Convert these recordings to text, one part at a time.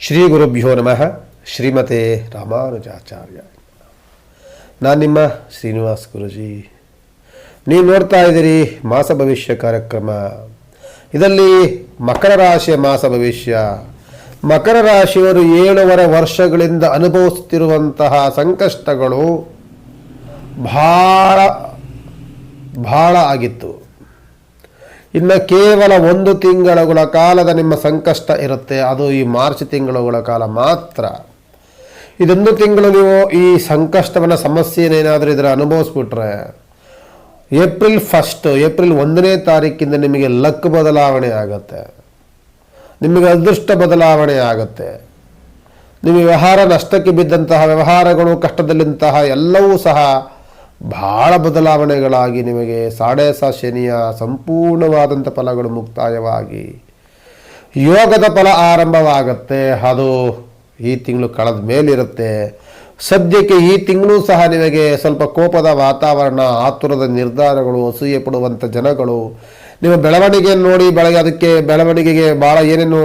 ಶ್ರೀ ಗುರುಭ್ಯೋ ನಮಃ. ಶ್ರೀಮತೆ ರಾಮಾನುಜಾಚಾರ್ಯ. ನಾನು ನಿಮ್ಮ ಶ್ರೀನಿವಾಸ್ ಗುರುಜಿ. ನೀವು ನೋಡ್ತಾ ಇದ್ದೀರಿ ಮಾಸ ಭವಿಷ್ಯ ಕಾರ್ಯಕ್ರಮ. ಇದರಲ್ಲಿ ಮಕರ ರಾಶಿಯ ಮಾಸ ಭವಿಷ್ಯ. ಮಕರ ರಾಶಿಯವರು ಏಳುವರೆ ವರ್ಷಗಳಿಂದ ಅನುಭವಿಸುತ್ತಿರುವಂತಹ ಸಂಕಷ್ಟಗಳು ಭಾಳ ಭಾಳ ಆಗಿತ್ತು. ಇನ್ನು ಕೇವಲ ಒಂದು ತಿಂಗಳುಗಳ ಕಾಲದ ನಿಮ್ಮ ಸಂಕಷ್ಟ ಇರುತ್ತೆ. ಅದು ಈ ಮಾರ್ಚ್ ತಿಂಗಳುಗಳ ಕಾಲ ಮಾತ್ರ. ಇದೊಂದು ತಿಂಗಳು ನೀವು ಈ ಸಂಕಷ್ಟವನ್ನು ಸಮಸ್ಯೆನೇನಾದರೂ ಇದರ ಅನುಭವಿಸ್ಬಿಟ್ರೆ, ಏಪ್ರಿಲ್ ಫಸ್ಟ್ ಏಪ್ರಿಲ್ ಒಂದನೇ ತಾರೀಕಿಂದ ನಿಮಗೆ ಲಕ್ ಬದಲಾವಣೆ ಆಗುತ್ತೆ. ನಿಮಗೆ ಅದೃಷ್ಟ ಬದಲಾವಣೆ ಆಗುತ್ತೆ. ನಿಮ್ಮ ವ್ಯವಹಾರ ನಷ್ಟಕ್ಕೆ ಬಿದ್ದಂತಹ ವ್ಯವಹಾರಗಳು ಕಷ್ಟದಲ್ಲಿಂತಹ ಎಲ್ಲವೂ ಸಹ ಬಹಳ ಬದಲಾವಣೆಗಳಾಗಿ ನಿಮಗೆ ಸಾಡೆ ಶನಿಯ ಸಂಪೂರ್ಣವಾದಂಥ ಫಲಗಳು ಮುಕ್ತಾಯವಾಗಿ ಯೋಗದ ಫಲ ಆರಂಭವಾಗುತ್ತೆ. ಅದು ಈ ತಿಂಗಳು ಕಳೆದ ಮೇಲಿರುತ್ತೆ. ಸದ್ಯಕ್ಕೆ ಈ ತಿಂಗಳು ಸಹ ನಿಮಗೆ ಸ್ವಲ್ಪ ಕೋಪದ ವಾತಾವರಣ, ಆತುರದ ನಿರ್ಧಾರಗಳು, ಅಸೂಯೆ ಪಡುವಂಥ ಜನಗಳು. ನಿಮ್ಮ ಬೆಳವಣಿಗೆಯನ್ನು ನೋಡಿ, ಬೆಳಗ್ಗೆ ಅದಕ್ಕೆ ಬೆಳವಣಿಗೆಗೆ ಭಾಳ ಏನೇನು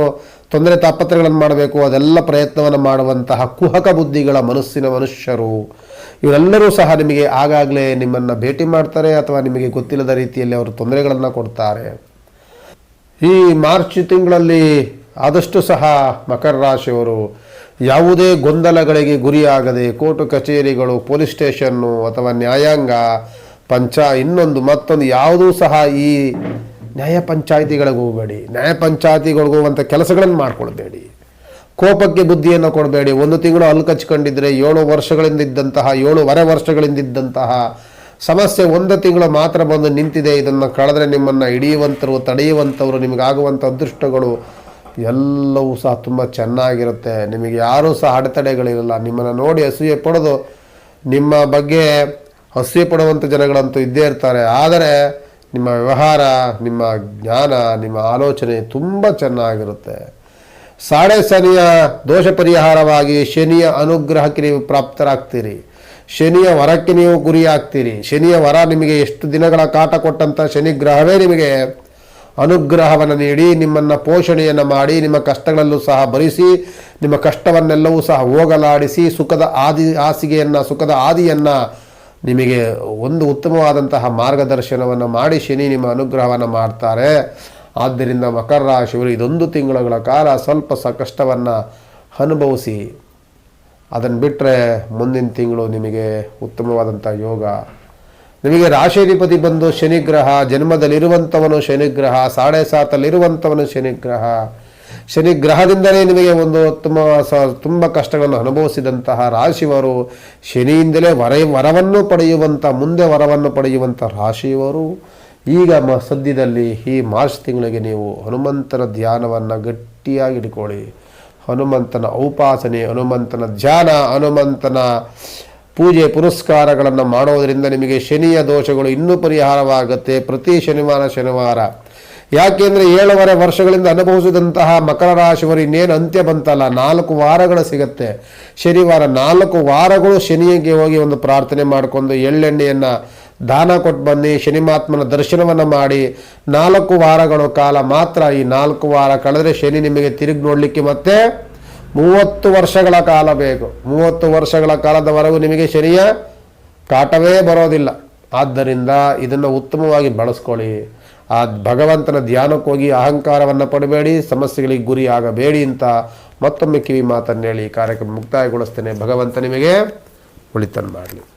ತೊಂದರೆ ತಾಪತ್ರಗಳನ್ನು ಮಾಡಬೇಕು, ಅದೆಲ್ಲ ಪ್ರಯತ್ನವನ್ನು ಮಾಡುವಂತಹ ಕುಹಕ ಬುದ್ಧಿಗಳ ಮನಸ್ಸಿನ ಮನುಷ್ಯರು. ಇವರೆಲ್ಲರೂ ಸಹ ನಿಮಗೆ ಆಗಾಗಲೇ ನಿಮ್ಮನ್ನು ಭೇಟಿ ಮಾಡ್ತಾರೆ ಅಥವಾ ನಿಮಗೆ ಗೊತ್ತಿಲ್ಲದ ರೀತಿಯಲ್ಲಿ ಅವರು ತೊಂದರೆಗಳನ್ನು ಕೊಡ್ತಾರೆ. ಈ ಮಾರ್ಚ್ ತಿಂಗಳಲ್ಲಿ ಆದಷ್ಟು ಸಹ ಮಕರ ರಾಶಿಯವರು ಯಾವುದೇ ಗೊಂದಲಗಳಿಗೆ ಗುರಿಯಾಗದೆ ಕೋರ್ಟು ಕಚೇರಿಗಳು, ಪೊಲೀಸ್ ಸ್ಟೇಷನ್ನು ಅಥವಾ ನ್ಯಾಯಾಂಗ, ಪಂಚ ಇನ್ನೊಂದು ಮತ್ತೊಂದು ಯಾವುದೂ ಸಹ ಈ ನ್ಯಾಯ ಪಂಚಾಯಿತಿಗಳಿಗೆ ಹೋಗಬೇಡಿ, ನ್ಯಾಯ ಪಂಚಾಯಿತಿಗಳಿಗೆ ಹೋಗುವಂಥ ಕೆಲಸಗಳನ್ನು ಮಾಡ್ಕೊಳ್ಬೇಡಿ. ಕೋಪಕ್ಕೆ ಬುದ್ಧಿಯನ್ನು ಕೊಡಬೇಡಿ. ಒಂದು ತಿಂಗಳು ಅಲ್ಲಿ ಕಚ್ಕೊಂಡಿದ್ರೆ ಏಳು ವರ್ಷಗಳಿಂದ ಇದ್ದಂತಹ, ಏಳುವರೆ ವರ್ಷಗಳಿಂದ ಇದ್ದಂತಹ ಸಮಸ್ಯೆ ಒಂದು ತಿಂಗಳು ಮಾತ್ರ ಬಂದು ನಿಂತಿದೆ. ಇದನ್ನು ಕಳೆದ್ರೆ ನಿಮ್ಮನ್ನು ಹಿಡಿಯುವಂಥವ್ರು ತಡೆಯುವಂಥವ್ರು ನಿಮಗಾಗುವಂಥ ಅದೃಷ್ಟಗಳು ಎಲ್ಲವೂ ಸಹ ತುಂಬ ಚೆನ್ನಾಗಿರುತ್ತೆ. ನಿಮಗೆ ಯಾರೂ ಸಹ ಅಡೆತಡೆಗಳಿರಲ್ಲ. ನಿಮ್ಮನ್ನು ನೋಡಿ ಅಸೂಯೆ ಪಡೆದು ನಿಮ್ಮ ಬಗ್ಗೆ ಅಸೂಯೆ ಪಡುವಂಥ ಜನಗಳಂತೂ ಇದ್ದೇ ಇರ್ತಾರೆ. ಆದರೆ ನಿಮ್ಮ ವ್ಯವಹಾರ, ನಿಮ್ಮ ಜ್ಞಾನ, ನಿಮ್ಮ ಆಲೋಚನೆ ತುಂಬ ಚೆನ್ನಾಗಿರುತ್ತೆ. ಸಾಡೆ ಶನಿಯ ದೋಷ ಪರಿಹಾರವಾಗಿ ಶನಿಯ ಅನುಗ್ರಹಕ್ಕೆ ನೀವು ಪ್ರಾಪ್ತರಾಗ್ತೀರಿ. ಶನಿಯ ವರಕ್ಕೆ ನೀವು ಗುರಿಯಾಗ್ತೀರಿ. ಶನಿಯ ವರ ನಿಮಗೆ ಎಷ್ಟು ದಿನಗಳ ಕಾಟ ಕೊಟ್ಟಂಥ ಶನಿ ಗ್ರಹವೇ ನಿಮಗೆ ಅನುಗ್ರಹವನ್ನು ನೀಡಿ, ನಿಮ್ಮನ್ನು ಪೋಷಣೆಯನ್ನು ಮಾಡಿ, ನಿಮ್ಮ ಕಷ್ಟಗಳಲ್ಲೂ ಸಹ ಭರಿಸಿ, ನಿಮ್ಮ ಕಷ್ಟವನ್ನೆಲ್ಲವೂ ಸಹ ಹೋಗಲಾಡಿಸಿ, ಸುಖದ ಆದಿ, ಹಾಸಿಗೆಯನ್ನು, ಸುಖದ ಆದಿಯನ್ನು ನಿಮಗೆ ಒಂದು ಉತ್ತಮವಾದಂತಹ ಮಾರ್ಗದರ್ಶನವನ್ನು ಮಾಡಿ ಶನಿ ನಿಮ್ಮ ಅನುಗ್ರಹವನ್ನು ಮಾಡ್ತಾರೆ. ಆದ್ದರಿಂದ ಮಕರ ರಾಶಿಯವರು ಇದೊಂದು ತಿಂಗಳುಗಳ ಕಾಲ ಸ್ವಲ್ಪ ಕಷ್ಟವನ್ನು ಅನುಭವಿಸಿ. ಅದನ್ನು ಬಿಟ್ಟರೆ ಮುಂದಿನ ತಿಂಗಳು ನಿಮಗೆ ಉತ್ತಮವಾದಂಥ ಯೋಗ. ನಿಮಗೆ ರಾಶಿಧಿಪತಿ ಬಂದು ಶನಿಗ್ರಹ ಜನ್ಮದಲ್ಲಿರುವಂಥವನು ಶನಿಗ್ರಹ, ಸಾಡೆ ಸಾತಲ್ಲಿರುವಂಥವನು ಶನಿಗ್ರಹ. ಶನಿಗ್ರಹದಿಂದಲೇ ನಿಮಗೆ ಒಂದು ಉತ್ತಮ ತುಂಬ ಕಷ್ಟಗಳನ್ನು ಅನುಭವಿಸಿದಂತಹ ರಾಶಿಯವರು ಶನಿಯಿಂದಲೇ ವರ, ವರವನ್ನು ಪಡೆಯುವಂಥ, ಮುಂದೆ ವರವನ್ನು ಪಡೆಯುವಂಥ ರಾಶಿಯವರು, ಈಗ ಮ, ಸದ್ಯದಲ್ಲಿ ಈ ಮಾರ್ಚ್ ತಿಂಗಳಿಗೆ ನೀವು ಹನುಮಂತನ ಧ್ಯಾನವನ್ನು ಗಟ್ಟಿಯಾಗಿ ಇಟ್ಕೊಳ್ಳಿ. ಹನುಮಂತನ ಔಪಾಸನೆ ಹನುಮಂತನ ಧ್ಯಾನ, ಹನುಮಂತನ ಪೂಜೆ ಪುರಸ್ಕಾರಗಳನ್ನು ಮಾಡೋದರಿಂದ ನಿಮಗೆ ಶನಿಯ ದೋಷಗಳು ಇನ್ನೂ ಪರಿಹಾರವಾಗುತ್ತೆ. ಪ್ರತಿ ಶನಿವಾರ ಶನಿವಾರ ಯಾಕೆಂದರೆ ಏಳುವರೆ ವರ್ಷಗಳಿಂದ ಅನುಭವಿಸಿದಂತಹ ಮಕರ ರಾಶಿಯವರು ಇನ್ನೇನು ಅಂತ್ಯ ಬಂತಲ್ಲ, ನಾಲ್ಕು ವಾರಗಳು ಸಿಗುತ್ತೆ. ಶನಿವಾರ ನಾಲ್ಕು ವಾರಗಳು ಶನಿಗೆ ಹೋಗಿ ಒಂದು ಪ್ರಾರ್ಥನೆ ಮಾಡಿಕೊಂಡು ಎಳ್ಳೆಣ್ಣೆಯನ್ನು ದಾನ ಕೊಟ್ಟು ಬನ್ನಿ ಶನಿಮಾತ್ಮನ ದರ್ಶನವನ್ನು ಮಾಡಿ. ನಾಲ್ಕು ವಾರಗಳ ಕಾಲ ಮಾತ್ರ ಈ ನಾಲ್ಕು ವಾರ ಕಳೆದರೆ ಶನಿ ನಿಮಗೆ ತಿರುಗಿ ನೋಡಲಿಕ್ಕೆ ಮತ್ತೆ ಮೂವತ್ತು ವರ್ಷಗಳ ಕಾಲ ಬೇಕು. ಮೂವತ್ತು ವರ್ಷಗಳ ಕಾಲದವರೆಗೂ ನಿಮಗೆ ಶನಿಯ ಕಾಟವೇ ಬರೋದಿಲ್ಲ. ಆದ್ದರಿಂದ ಇದನ್ನು ಉತ್ತಮವಾಗಿ ಬಳಸ್ಕೊಳ್ಳಿ. ಆ ಭಗವಂತನ ಧ್ಯಾನಕ್ಕೆ ಹೋಗಿ ಅಹಂಕಾರವನ್ನು ಪಡಬೇಡಿ, ಸಮಸ್ಯೆಗಳಿಗೆ ಗುರಿ ಆಗಬೇಡಿ ಅಂತ ಮತ್ತೊಮ್ಮೆ ಕಿವಿ ಮಾತನ್ನು ಹೇಳಿ ಕಾರ್ಯಕ್ರಮ ಮುಕ್ತಾಯಗೊಳಿಸ್ತೇನೆ. ಭಗವಂತ ನಿಮಗೆ ಒಳಿತನ್ನು ಮಾಡಲಿ.